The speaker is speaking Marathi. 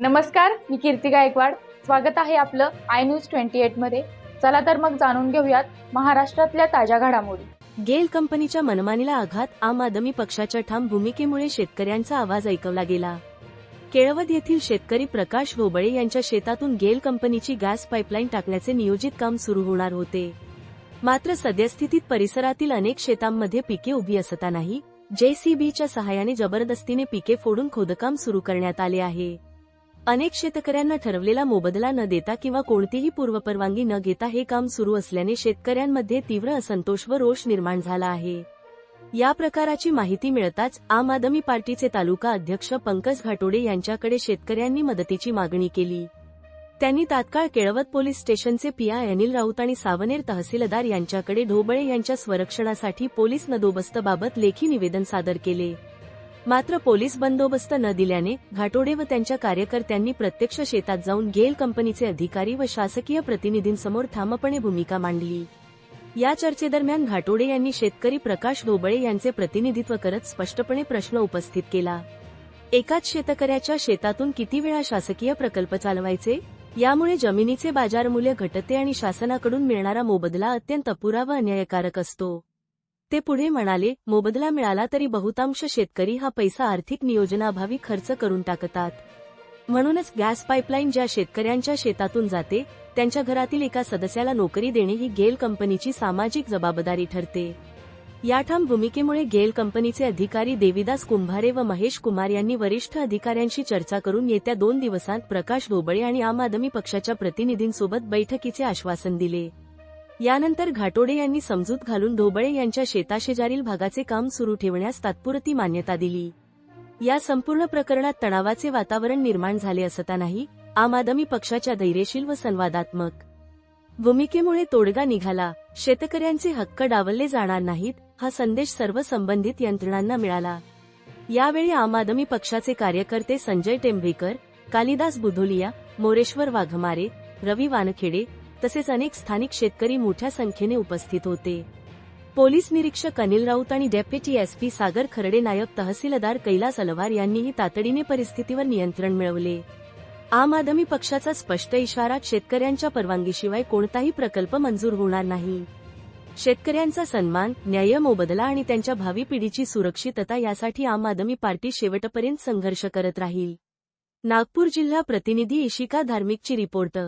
नमस्कार मी कीर्ती गायकवाड. स्वागत आहे आपलं आय न्यूज ट्वेंटी मध्ये. चला तर मग जाणून घेऊयात महाराष्ट्रातल्या ताज्या घडामोडी. गेल कंपनीच्या मनमानीला आघात आम आदमी पक्षाच्या ठाम भूमिकेमुळे शेतकऱ्यांचा आवाज ऐकवला गेला. केळवद येथील शेतकरी प्रकाश भोबळे यांच्या शेतातून गेल कंपनीची गॅस पाईपलाईन टाकण्याचे नियोजित काम सुरू होणार होते. मात्र सद्यस्थितीत परिसरातील अनेक शेतांमध्ये पिके उभी असतानाही जेसीबीच्या सहाय्याने जबरदस्तीने पिके फोडून खोदकाम सुरू करण्यात आले आहे. अनेक शेतकऱ्यांना ठरवलेला मोबदला न देता किंवा कोणतीही पूर्वपरवानगी न घेता हे काम सुरू असल्याने शेतकऱ्यांमध्ये तीव्र असंतोष व रोष निर्माण झाला आहे. या प्रकाराची माहिती मिळताच आम आदमी पार्टीचे तालुका अध्यक्ष पंकज घाटोडे यांच्याकडे शेतकऱ्यांनी मदतीची मागणी केली. त्यांनी तात्काळ केळवत पोलीस स्टेशनचे पीआय अनिल राऊत आणि सावनेर तहसीलदार यांच्याकडे ढोबळे यांच्या स्वरक्षणासाठी पोलीस बंदोबस्ताबाबत लेखी निवेदन सादर केले. मात्र पोलीस बंदोबस्त न दिल्याने घाटोडे व त्यांच्या कार्यकर्त्यांनी प्रत्यक्ष शेतात जाऊन गेल कंपनीचे अधिकारी व शासकीय प्रतिनिधींसमोर ठामपणे भूमिका मांडली. या चर्चेदरम्यान घाटोडे यांनी शेतकरी प्रकाश ढोबळे यांचे प्रतिनिधित्व करत स्पष्टपणे प्रश्न उपस्थित केला. एकाच शेतकऱ्याच्या शेतातून किती वेळा शासकीय प्रकल्प चालवायचे? यामुळे जमिनीचे बाजारमूल्य घटते आणि शासनाकडून मिळणारा मोबदला अत्यंत अपुरा व अन्यायकारक असतो. ते पुढे म्हणाले मोबदला मिळाला तरी बहुतांश शेतकरी हा पैसा आर्थिक नियोजनाभावी खर्च करून टाकतात. म्हणूनच गॅस पाईपलाईन ज्या शेतकऱ्यांच्या शेतातून जाते त्यांच्या घरातील एका सदस्याला नोकरी देणे ही गेल कंपनीची सामाजिक जबाबदारी ठरते. या ठाम भूमिकेमुळे गेल कंपनीचे अधिकारी देविदास कुंभारे व महेश कुमार यांनी वरिष्ठ अधिकाऱ्यांशी चर्चा करून येत्या दोन दिवसांत प्रकाश ढोबळे आणि आम आदमी पक्षाच्या प्रतिनिधींसोबत बैठकीचे आश्वासन दिले. यानंतर घाटोडे यांनी समजूत घालून ढोबळे यांच्या शेताशेजारील भागाचे काम सुरू ठेवण्यास तात्पुरती मान्यता दिली. या संपूर्ण प्रकरणात तणावाचे वातावरण निर्माण झाले असतानाही आम आदमी पक्षाच्या धैर्यशील व संवादात्मक. भूमिकेमुळे तोडगा निघाला. शेतकऱ्यांचे हक्क डावलले जाणार नाहीत हा संदेश सर्व संबंधित यंत्रणांना मिळाला. यावेळी आम आदमी पक्षाचे कार्यकर्ते संजय टेंभेकर कालिदास बुधोलिया मोरेश्वर वाघमारे रवी वानखेडे तसेच अनेक स्थानिक शेतकरी मोठ्या संख्येने उपस्थित होते. पोलीस निरीक्षक अनिल राऊत आणि डेप्युटी एसपी सागर खरडे नायब तहसीलदार कैलास अलवार यांनीही तातडीने परिस्थितीवर नियंत्रण मिळवले. आम आदमी पक्षाचा स्पष्ट इशारा शेतकऱ्यांच्या परवानगीशिवाय कोणताही प्रकल्प मंजूर होणार नाही. शेतकऱ्यांचा सन्मान न्याय मोबदला आणि त्यांच्या भावी पिढीची सुरक्षितता यासाठी आम आदमी पार्टी शेवटपर्यंत संघर्ष करत राहील. नागपूर जिल्हा प्रतिनिधी इशिका धार्मिकची रिपोर्ट